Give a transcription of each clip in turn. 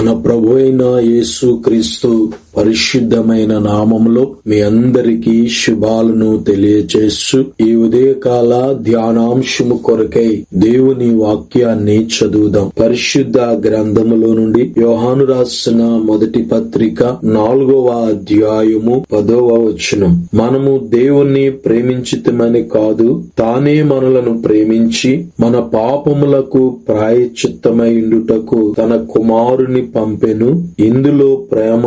మన ప్రభు అయిన యేసు క్రీస్తు పరిశుద్ధమైన నామములో మీ అందరికీ శుభాలను తెలియచేస్తూ ఈ ఉదయకాల ధ్యానాంశము కొరకై దేవుని వాక్యాన్ని చదువుదాం. పరిశుద్ధ గ్రంథములో నుండి యోహాను రాసిన మొదటి పత్రిక నాలుగవ అధ్యాయము పదవ వచనం. మనము దేవుణ్ణి ప్రేమించితమని కాదు తానే మనలను ప్రేమించి మన పాపములకు ప్రాయచిత్తమై ఉండుటకు తన కుమారుని పంపెను. ఇందులో ప్రేమ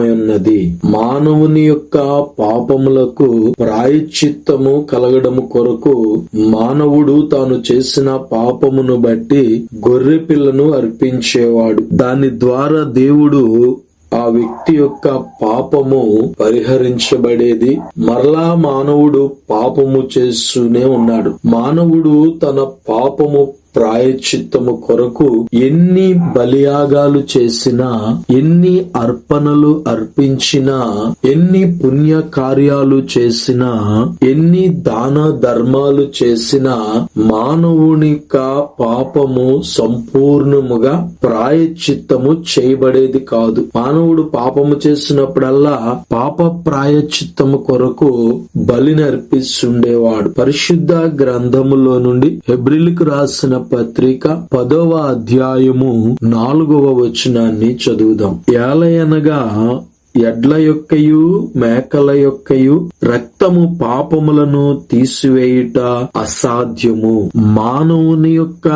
ఉన్నది మానవుని యొక్క పాపములకు ప్రాయచిత్తము కలగడము కొరకు మానవుడు తాను చేసిన పాపమును బట్టి గొర్రె పిల్లను అర్పించేవాడు. దాని ద్వారా దేవుడు ఆ వ్యక్తి యొక్క పాపము పరిహరించబడేది. మరలా మానవుడు పాపము చేస్తూనే ఉన్నాడు. మానవుడు తన పాపము ప్రాయచిత్తము కొరకు ఎన్ని బలియాగాలు చేసినా ఎన్ని అర్పణలు అర్పించినా ఎన్ని పుణ్య కార్యాలు చేసినా ఎన్ని దాన ధర్మాలు చేసినా మానవునిక పాపము సంపూర్ణముగా ప్రాయచిత్తము చేయబడేది కాదు. మానవుడు పాపము చేసినప్పుడల్లా పాప ప్రాయచిత్తము కొరకు బలినర్పిస్తుండేవాడు. పరిశుద్ధ గ్రంథములో నుండి హెబ్రిల్కు రాసిన పత్రిక పదవ అధ్యాయము నాలుగవ వచనాన్ని చదువుదాం. ఏలయనగా ఎడ్ల యొక్కయు మేకల యొక్కయు రక్తము పాపములను తీసివేయుట అసాధ్యము. మానవుని యొక్క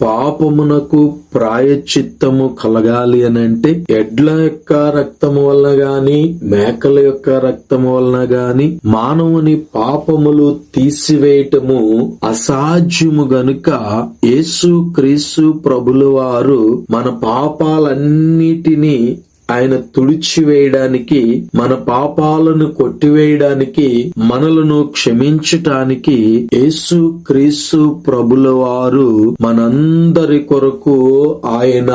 పాపమునకు ప్రాయచిత్తము కలగాలి అని అంటే ఎడ్ల యొక్క రక్తము వలన గాని మేకల యొక్క రక్తము వలన గాని మానవుని పాపములు తీసివేయటము అసాధ్యము గనుక యేసు క్రీస్తు ప్రభుల వారు మన పాపాలన్నిటినీ ఆయన తుడిచివేయడానికి మన పాపాలను కొట్టివేయడానికి మనలను క్షమించటానికి యేసు క్రీస్తు ప్రభుల వారు మనందరి కొరకు ఆయన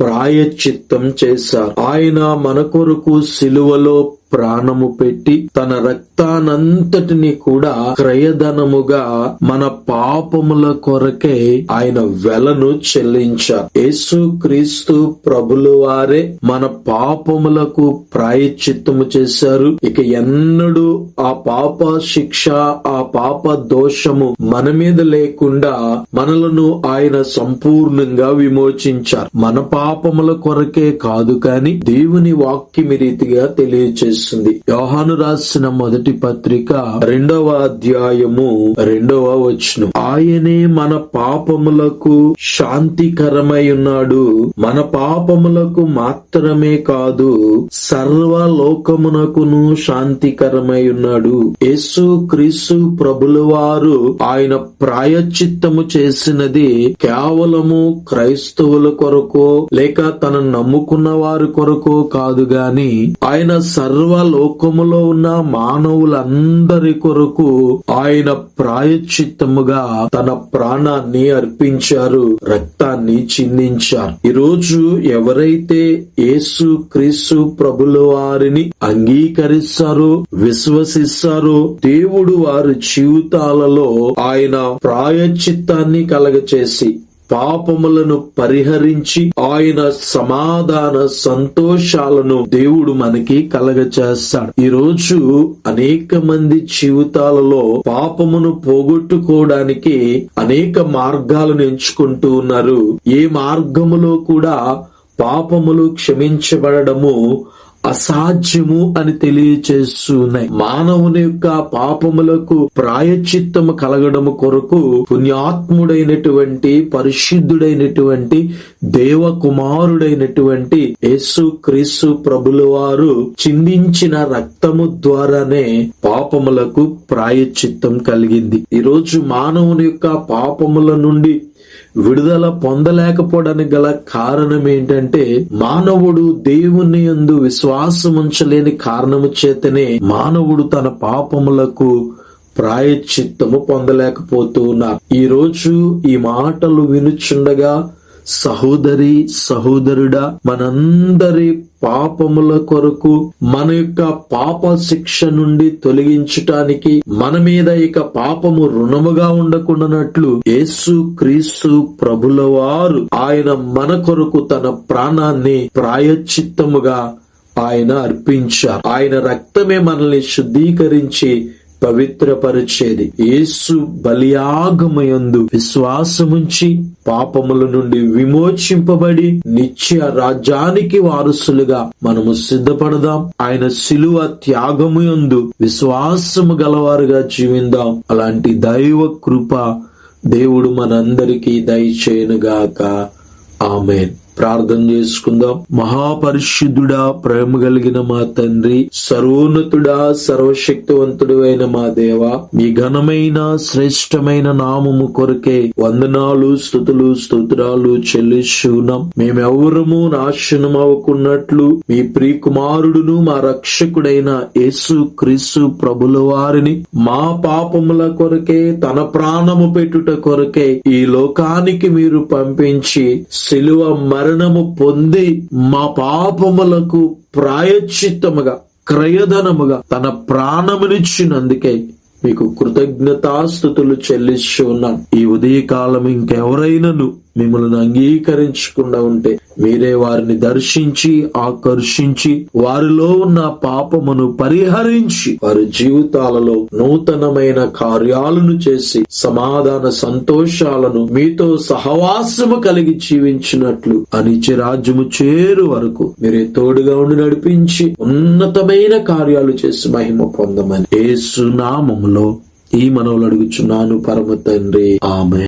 ప్రాయచిత్తం చేశారు. ఆయన మన కొరకు సిలువలో ప్రాణము పెట్టి తన రక్తానంతటిని కూడా క్రయధనముగా మన పాపముల కొరకే ఆయన వెలను చెల్లించారు. యేసు క్రీస్తు ప్రభులు వారే మన పాపములకు ప్రాయచిత్తము చేశారు. ఇక ఎన్నడూ ఆ పాప శిక్ష ఆ పాప దోషము మన మీద లేకుండా మనలను ఆయన సంపూర్ణంగా విమోచించారు. మన పాపముల కొరకే కాదు కాని దేవుని వాక్యం రీతిగా తెలియచేశారు. తెలియచేస్తుంది యోహాను రాసిన మొదటి పత్రిక రెండవ అధ్యాయము రెండవ వచనం. ఆయనే మన పాపములకు శాంతికరమై ఉన్నాడు. మన పాపములకు మాత్రమే కాదు సర్వ లోకమునకును శాంతికరమై ఉన్నాడు. యేసు క్రీస్తు ప్రభుల వారు ఆయన ప్రాయచిత్తము చేసినది కేవలము క్రైస్తవుల కొరకు లేక తన నమ్ముకున్న వారి కొరకు కాదు గాని ఆయన సర్వ లోకములో ఉన్న మానవులందరి కొరకు ఆయన ప్రాయచిత్తముగా తన ప్రాణాన్ని అర్పించారు రక్తాన్ని చిందించారు. ఈరోజు ఎవరైతే యేసు క్రీస్తు ప్రభుల వారిని అంగీకరిస్తారో విశ్వసిస్తారో దేవుడు వారి జీవితాలలో ఆయన ప్రాయచిత్తాన్ని కలగచేసి పాపములను పరిహరించి ఆయన సమాధాన సంతోషాలను దేవుడు మనకి కలగచేస్తాడు. ఈ రోజు అనేక మంది జీవితాలలో పాపమును పోగొట్టుకోవడానికి అనేక మార్గాలను ఎంచుకుంటూ ఉన్నారు. ఏ మార్గములో కూడా పాపములు క్షమించబడము అసాధ్యము అని తెలియచేస్తున్నాయి. మానవుని యొక్క పాపములకు ప్రాయచిత్తము కలగడము కొరకు పుణ్యాత్ముడైనటువంటి పరిశుద్ధుడైనటువంటి దేవకుమారుడైనటువంటి యేసు క్రీస్తు ప్రభుల వారు చిందించిన రక్తము ద్వారానే పాపములకు ప్రాయచిత్తం కలిగింది. ఈరోజు మానవుని యొక్క పాపముల నుండి విడుదల పొందలేకపోవడానికి గల కారణం ఏంటంటే మానవుడు దేవుని యందు విశ్వాసం ఉంచలేని కారణము చేతనే మానవుడు తన పాపములకు ప్రాయచిత్తము పొందలేకపోతూ ఉన్నారు. ఈ రోజు ఈ మాటలు వినుచుండగా సహోదరి సహోదరుడా మనందరి పాపముల కొరకు మన యొక్క పాప శిక్ష నుండి తొలగించటానికి మన మీద ఇక పాపము రుణముగా ఉండకుండానట్లు యేసు క్రీస్తు ప్రభుల వారు ఆయన మన కొరకు తన ప్రాణాన్ని ప్రాయశ్చిత్తముగా ఆయన అర్పించారు. ఆయన రక్తమే మనల్ని శుద్ధీకరించి పవిత్రపరిచేది. యేసు బలియాగమయందు విశ్వాసముంచి పాపముల నుండి విమోచింపబడి నిత్య రాజ్యానికి వారసులుగా మనము సిద్ధపడదాం. ఆయన శిలువ త్యాగము యందు విశ్వాసము గలవారుగా జీవిందాం. అలాంటి దైవ కృప దేవుడు మనందరికీ దయచేయనుగాక. ఆమెన్. ప్రార్థన చేసుకుందాం. మహాపరిశుద్ధుడా ప్రేమ కలిగిన మా తండ్రి సర్వోన్నతుడా సర్వశక్తివంతుడు అయిన మా దేవ మీ ఘనమైన శ్రేష్టమైన నామము కొరకే వందనాలు స్థుతులు స్తోత్రాలు చెల్లిస్తున్నాం మేమెవరము నాశనం అవ్వకున్నట్లు మీ ప్రియకుమారుడును మా రక్షకుడైన యేసు క్రీస్తు ప్రభుల వారిని మా పాపముల కొరకే తన ప్రాణము పెట్టుట కొరకే ఈ లోకానికి మీరు పంపించి శిలువ మరణము పొంది మా పాపములకు ప్రాయశ్చిత్తముగా క్రయధనముగా తన ప్రాణమునిచ్చినందుకే మీకు కృతజ్ఞతాస్థుతులు చెల్లిస్తూ ఉన్నాను. ఈ ఉదయకాలం ఇంకెవరైనాను మిమ్మల్ని అంగీకరించకుండా ఉంటే మీరే వారిని దర్శించి ఆకర్షించి వారిలో ఉన్న పాపమును పరిహరించి వారి జీవితాలలో నూతనమైన కార్యాలను చేసి సమాధాన సంతోషాలను మీతో సహవాసము కలిగి జీవించినట్లు అనిచి రాజ్యము చేరు వరకు మీరే తోడుగా ఉండి నడిపించి ఉన్నతమైన కార్యాలు చేసి మహిమ పొందమని ఏసునామములో ఈ మనవులు అడుగుచున్నాను పరమ తండ్రి. ఆమె